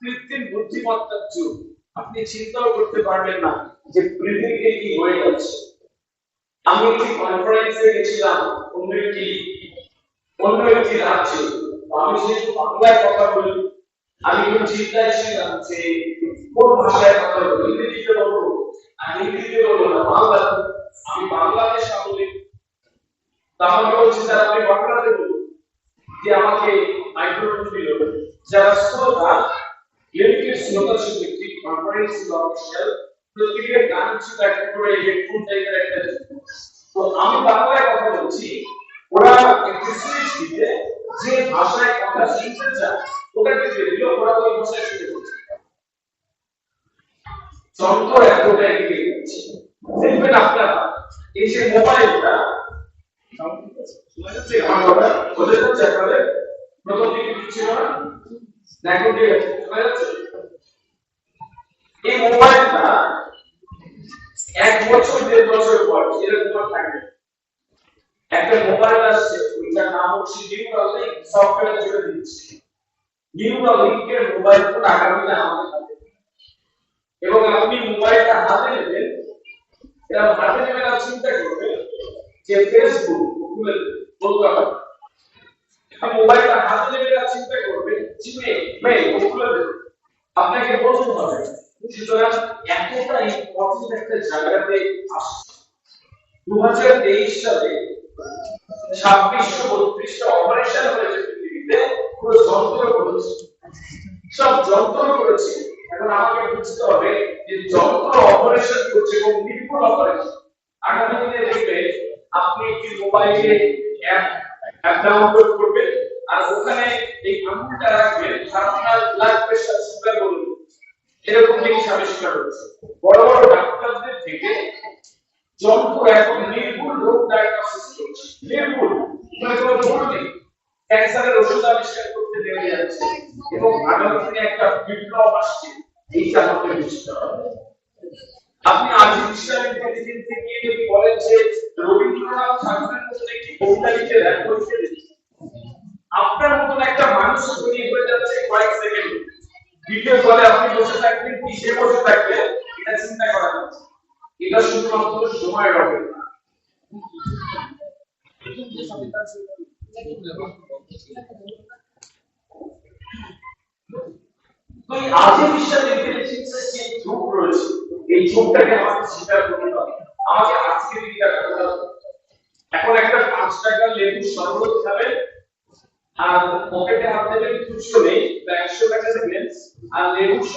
পৃথিবী বুদ্ধিমত্তার আপনি চিন্তাও করতে পারবেন না যে পৃথিবীতে কি হয়ে যাচ্ছে। আমি একটি কনফারেন্সে গেছিলাম, অন্য একটি অন্য একটি রাজ্যে। আমি যেহেতু বাংলায় কথা বলি আমি একটু চিন্তায় ছিলাম যে কোন ভাষায় কথা বলব? ইংরেজিতে বলব? আর হিন্দিতে বলব না, বাংলা। আমি বাংলাদেশ আমলে তাহলে বলছি, স্যার, আপনি বাংলাতে বলুন। যে আমাকে মাইক্রোফোন দিল। যারা শ্রোতা লিমিটেড শ্রোতা ছিল একটি কনফারেন্স ছিল অফিসিয়াল প্রত্যেকের গান ছিল, একটা করে হেডফোন টাইপের একটা তো আমি বাংলায় কথা বলছি ওরা একটু সুইচ দিতে যে ভাষায় কথা শুনতে চায় ওটা দিয়ে দিল ওরা ওই ভাষায় শুনে বলছে যন্ত্র এতটা এগিয়ে গেছে দেখবেন আপনারা এই যে মোবাইলটা শোনা যাচ্ছে আমার ওদের হচ্ছে আপনাদের প্রথম দিকে দিচ্ছিল না। দেখো ঠিক আছে যাচ্ছে? এই মোবাইলটা এক বছর, দেড় বছর পর, এরকম থাকবে। একটা মোবাইল আসছে, ওইটার নাম হচ্ছে নিউরাল সফটওয়্যার জুড়ে দিচ্ছে। নিউরাল মোবাইল ফোন আগামীতে আমাদের এবং আপনি মোবাইলটা হাতে নেবেন এরকম হাতে নেবেন চিন্তা করবেন যে ফেসবুক খুলে বলতে আপনি মোবাইলটা হাতে নেবেন আর চিন্তা জিমে মেল খুলে দেবেন আপনাকে বলতে হবে সুতরাং এতটা ইম্পর্টেন্ট একটা জায়গাতে আসছে দু হাজার তেইশ সালে ছাব্বিশশো বত্রিশটা অপারেশন হয়েছে পৃথিবীতে, পুরো যন্ত্র করেছে। সব যন্ত্র করেছে। এখন আমাকে বুঝতে হবে যে যন্ত্র অপারেশন করছে এবং নির্ভুল অপারেশন আগামী দিনে দেখবে আপনি একটি মোবাইলে অ্যাপ ডাউনলোড করবেন আর ওখানে এই আঙুলটা রাখবেন আর আপনার ব্লাড প্রেশার সুগার বলুন এরকম জিনিস আবিষ্কার হচ্ছে বড় বড় ডাক্তারদের থেকে যন্ত্র এখন নির্ভুল রোগ ডায়াগনোসিস করছে। নির্ভুল। মানে কোনো ভুল নেই। ক্যান্সারের ওষুধ আবিষ্কার করতে দেওয়া যাচ্ছে। এবং আগামী দিনে একটা বিপ্লব আসছে। এইটা আমাদের বুঝতে হবে। আপনি আর্টিফিশিয়াল ইন্টেলিজেন্স থেকে যদি বলেন যে রবীন্দ্রনাথ ঠাকুরের মতন একটি কবিতা লিখে দেন আপনার মতন একটা মানুষ তৈরি হয়ে যাচ্ছে কয়েক সেকেন্ড। ভিডিও কলে আপনি বসে থাকবেন কিসে বসে থাকবেন এটা চিন্তা করা যাচ্ছে এটা শুধুমাত্র সময়ের যুগটাকে আমাকে স্বীকার করতে হবে। আমাকে করতে হবে এখন একটা পাঁচ টাকার লেবু শরবত খাবেন আর পকেটে হাত দেবেন খুচরো নেই বা একশো টাকা দেবেন আর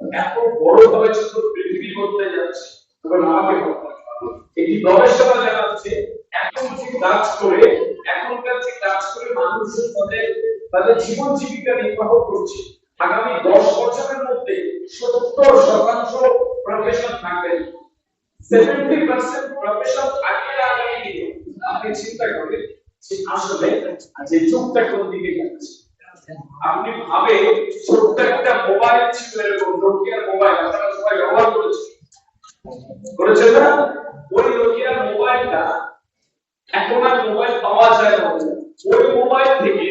এত বড় ভাবে পৃথিবী করতে যাচ্ছে এটি গবেষণা এখন যে কাজ করে এখনকার যে কাজ করে তাদের তাদের জীবন জীবিকা নির্বাহ করছে, আগামী দশ বছরের মধ্যে সত্তর শতাংশ প্রফেশন থাকবে। সেভেন্টি পার্সেন্ট প্রফেশন আগামী দিনে আপনি চিন্তা করেন যে আসলে, যে যুগটা কোন দিকে যাচ্ছে? আপনি ভাবে ছোট্ট একটা মোবাইল ছিল এরকম নোকিয়ার মোবাইল আপনারা সবাই ব্যবহার করেছেন। করেছেন না? ওই নোকিয়ার মোবাইলটা এখন আর মোবাইল পাওয়া যায় না। ওই মোবাইল থেকে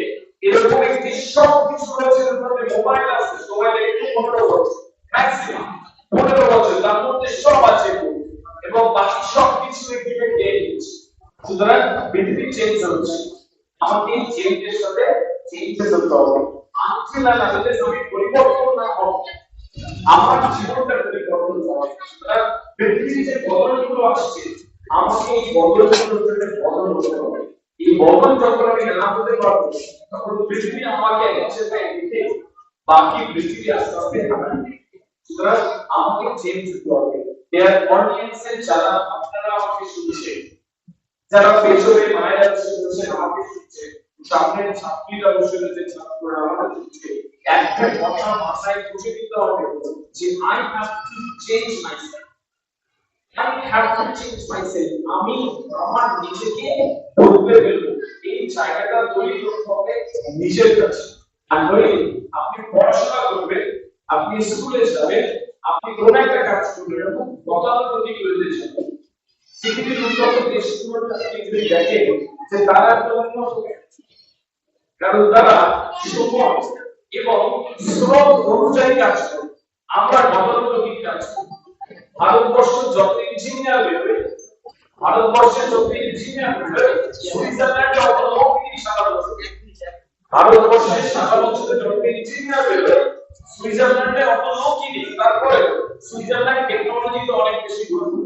এরকম একটি সব কিছু রয়েছে মধ্যে মোবাইল আছে মোবাইল একটু পনেরো বছর ম্যাক্সিমাম পনেরো বছর, তার মধ্যে সব আছে এবং বাকি সব কিছু এদিকে পেয়ে সুতরাং পৃথিবী চেঞ্জ হচ্ছে। আমাকে এই চেঞ্জের সাথে চেঞ্জে চলতে হবে আনছিল না যদি আমি পরিবর্তন না হোক, আমার জীবনটা পরিবর্তন হবে সুতরাং পৃথিবীর যে বদলগুলো আসছে আমাকে এই বদলগুলোর জন্য বদল হতে হবে। এই বদল যখন আমি না হতে পারব, তখন পৃথিবী আমাকে একসে দিতে বাকি পৃথিবী আস্তে আস্তে সুতরাং আমাকে চেঞ্জ হতে হবে। দেয়ার অডিয়েন্সের যারা আপনারা আমাকে শুনছেন, যারা পেছনে মায়েরা ছিল সামনের ছাত্রীরা বসে রয়েছে ছাত্ররা আমাদের হচ্ছে একটা কথা মাথায় বসে দিতে হবে যে I have to change myself I have to change myself. আমি আমার নিজেকে বদলে ফেলব। এই জায়গাটা তৈরি করতে হবে নিজের কাছে। আর নইলে আপনি পড়াশোনা করবেন, আপনি স্কুলে যাবেন, আপনি কোনো একটা কাজ করবেন এবং গতানুগতিক রয়েছে যাবেন পৃথিবীর উন্নত দেশগুলোর যদি দেখেন যে তারা একটা উন্নত কারণ তারা সময় এবং শ্রম অনুযায়ী কাজ করে। আমরা গতানুগতিক কাজ করি। ভারতবর্ষ যত ইঞ্জিনিয়ার বেরোবে ভারতবর্ষে যত ইঞ্জিনিয়ার বেরোবে সুইজারল্যান্ডে অত লোক সারা বছর ভারতবর্ষে সারা বছরে যত ইঞ্জিনিয়ার বেরোবে সুইজারল্যান্ডে নেই তারপরে সুইজারল্যান্ড টেকনোলজিতে অনেক বেশি গুরুত্ব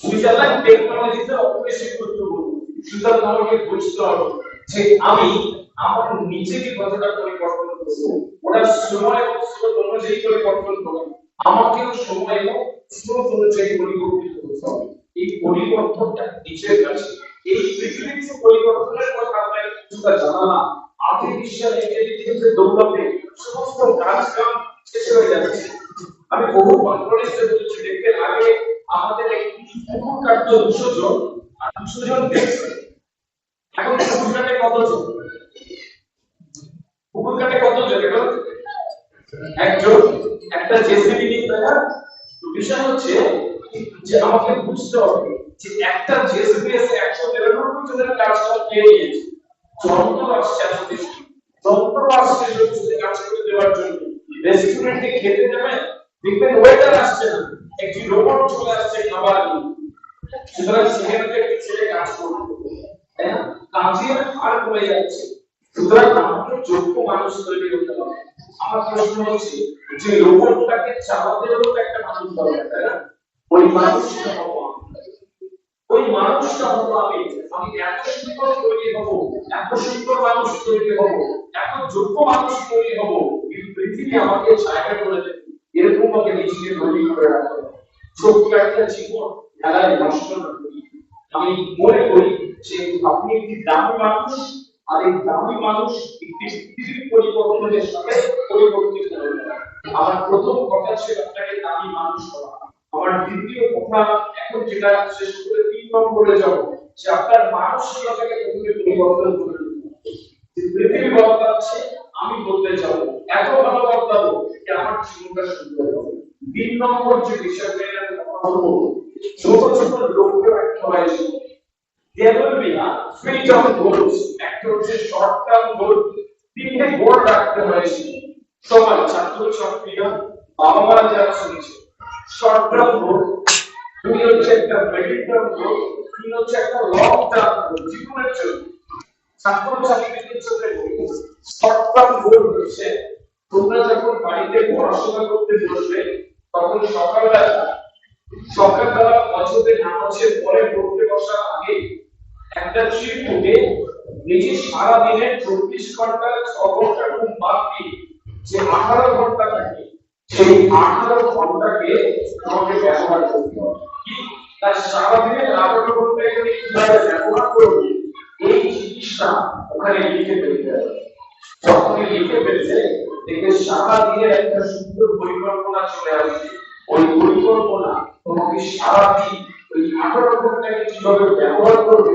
সুইজারল্যান্ড টেকনোলজিতে অত বেশি গুরুত্বপূর্ণ। সুতরাং আমাকে বুঝতে হবে যে আমি আমার নিজেকে কতটা পরিবর্তন করব ওরা সময় এবং স্রোত অনুযায়ী পরিবর্তন করব। আমাকেও সময় এবং স্রোত অনুযায়ী পরিবর্তিত করতে হবে। এই পরিবর্তনটা নিজের কাছে। এই পৃথিবীর পরিবর্তনের কথা আমরা কিছুটা জানালাম আর্টিফিশিয়াল ইন্টেলিজেন্সের দৌলতে সমস্ত কাজ কাম শেষ হয়ে যাচ্ছে। আমি বহু কনফারেন্সে বলেছি, দেখবেন আগে আমাদের একটি কাটতো দুশো জন, আর দুশো জন দেখছে এখন পুকুর কাটে কতজন পুকুর কাটে কতজন এখন একজন, একটা জেসিবি নিতে না? বিষয় হচ্ছে যে আমাকে বুঝতে হবে যে একটা জেসিবি এসে একশো নিরানব্বই জনের কাজটা পেয়ে গিয়েছে যন্ত্র আসছে বেশি যন্ত্র আসছে যদি কাজ করে দেওয়ার জন্য। রেস্টুরেন্টে খেতে যাবেন দেখবেন ওয়েটার আসছে না। একটি রোবট চলে আসছে খাবার নিয়ে। সুতরাং সেখানে একটি ছেলে কাজ করবে। কাজের হার কমে যাচ্ছে। সুতরাং আমাকে যোগ্য মানুষ তৈরি করতে হবে। আমার প্রশ্ন হচ্ছে, যে রোবটটাকে চালাতেও তো একটা মানুষ দরকার, তাই না? ওই মানুষটা হব ওই মানুষটা হব আমি। আমি এত সুন্দর তৈরি হব, এত সুন্দর মানুষ তৈরি হব, এত যোগ্য মানুষ তৈরি হব এই পৃথিবী আমাকে জায়গা করে দেবে। এরকম ভাবে নিজেকে তৈরি করে রাখতে হবে। ছোট্ট একটা জীবন, খেলায় নষ্ট না আমি মনে করি যে আপনি একটি দামি মানুষ আর এই দামি মানুষ একটি পৃথিবীর পরিবর্তনের সাথে পরিবর্তিত হবে আমার প্রথম কথা ছিল আপনাকে দামি মানুষ করা আমার দ্বিতীয় কথা এখন যেটা শেষ করে তিন নম্বরে যাব, যে আপনার মানসিকতাকে প্রথমে পরিবর্তন করে। পৃথিবী বদলাচ্ছে, আমি বদলে যাব। এত ভালো বদলাবো যে আমার জীবনটা সুন্দর হবে। তিন নম্বর যে বিষয়টা নিয়ে আমি কথা বলব ছোট ছোট লক্ষ্য রাখতে হয় জীবনে। there will be of goals একটা হচ্ছে শর্ট টার্ম গোল তিনটে গোল রাখতে হয়েছে সবার ছাত্র ছাত্রীরা বাবা মা যারা শুনছে শর্ট টার্ম গোল দুই হচ্ছে একটা মিডিল টার্ম গোল তিন হচ্ছে একটা লং টার্ম গোল জীবনের জন্য। ছাত্র ছাত্রীদের জন্য শর্ট টার্ম গোল হচ্ছে, তোমরা যখন বাড়িতে পড়াশোনা করতে বসবে, তখন সকালবেলা সকালবেলা বছরের নামাজের পরে পড়তে বসার আগে একটা চিরকুটে নিজে সারা দিনের চব্বিশ ঘণ্টা ছ ঘণ্টা ঘুম বাদ দিয়ে যে আঠারো ঘণ্টা থাকে, সেই আঠারো ঘন্টাকে আমাকে ব্যবহার করতে হবে। তার সারাদিনের আঠারো ঘন্টাকে কীভাবে ব্যবহার করব, এই জিনিসটা ওখানে লিখে ফেলতে হবে। যখনই লিখে ফেলছে, দেখবে সারা দিনের একটা সুন্দর পরিকল্পনা চলে আসবে ওই পরিকল্পনা তোমাকে সারাদিন ওই আঠারো ঘন্টাকে কীভাবে ব্যবহার করবে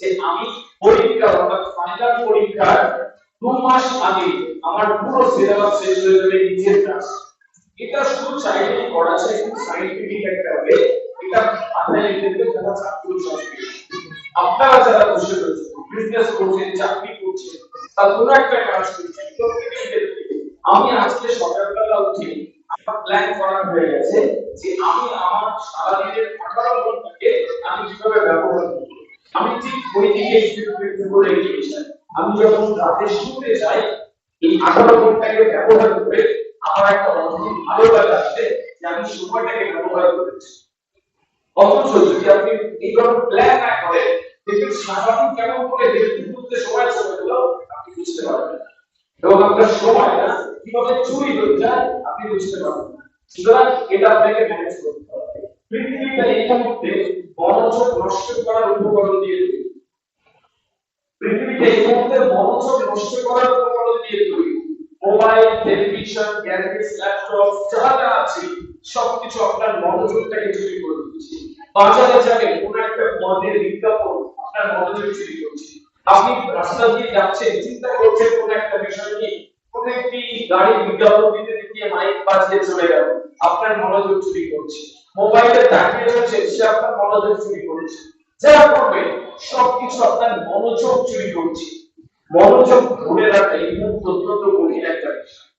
যে আমি পরীক্ষা, অর্থাৎ ফাইনাল পরীক্ষার দু মাস আগে আমার পুরো সিলেবাস শেষ হয়ে যাবে নিজের কাজ এটা শুধু চাইলেই করা যায় কিন্তু সাইন্টিফিক একটা ওয়ে এটা মাথায় রেখে যারা ছাত্র ছাত্রী আপনারা যারা বসে রয়েছেন বিজনেস করছেন, চাকরি করছেন, বা কোনো একটা কাজ করছেন আমি আজকে সকালবেলা উঠে আমার প্ল্যান করা হয়ে গেছে যে আমি আমার সারাদিনের আঠারো ঘন্টাকে আমি কীভাবে ব্যবহার করব। আমি ঠিক ওই দিকে করে এগিয়ে আমি যখন রাতে শুতে যাই, এই আঠারো ঘন্টাকে ব্যবহার করে আমার একটা অদ্ভুত ভালো লাগা আসে যে আমি সময়টাকে ব্যবহার করেছি। অথচ যদি আপনি এইভাবে প্ল্যান না করেন, দেখবেন সারাদিন কেমন করে দেখতে করতে সময় চলে গেল, আপনি বুঝতে পারবেন না। এবং আপনার সময়টা কীভাবে চুরি হয়ে যায়, আপনি বুঝতে পারবেন না। সুতরাং এটা আপনাকে ম্যানেজ করতে হবে। মোবাইল টেলিভিশন ল্যাপটপ আছে, সবকিছু আপনার মনোযোগটাকে চুরি করে দিচ্ছে। বাজারে যাবেন একটা পণ্যের বিজ্ঞাপন, আপনার মনোযোগ চুরি করছে। আপনি রাস্তা দিয়ে যাচ্ছেন, চিন্তা করছেন কোন একটা বিষয় নিয়ে একটি গাড়ির বিজ্ঞাপন দিতে দিতে মাইক বাজিয়ে চলে গেল। আপনার মনোযোগ চুরি করছে। মোবাইলে তাকিয়ে রয়েছে, সে আপনার মনোযোগ চুরি করছে। যা করবে, সবকিছু আপনার মনোযোগ চুরি করছে। মনোযোগ ধরে রাখা এই অত্যন্ত কঠিন একটা বিষয়।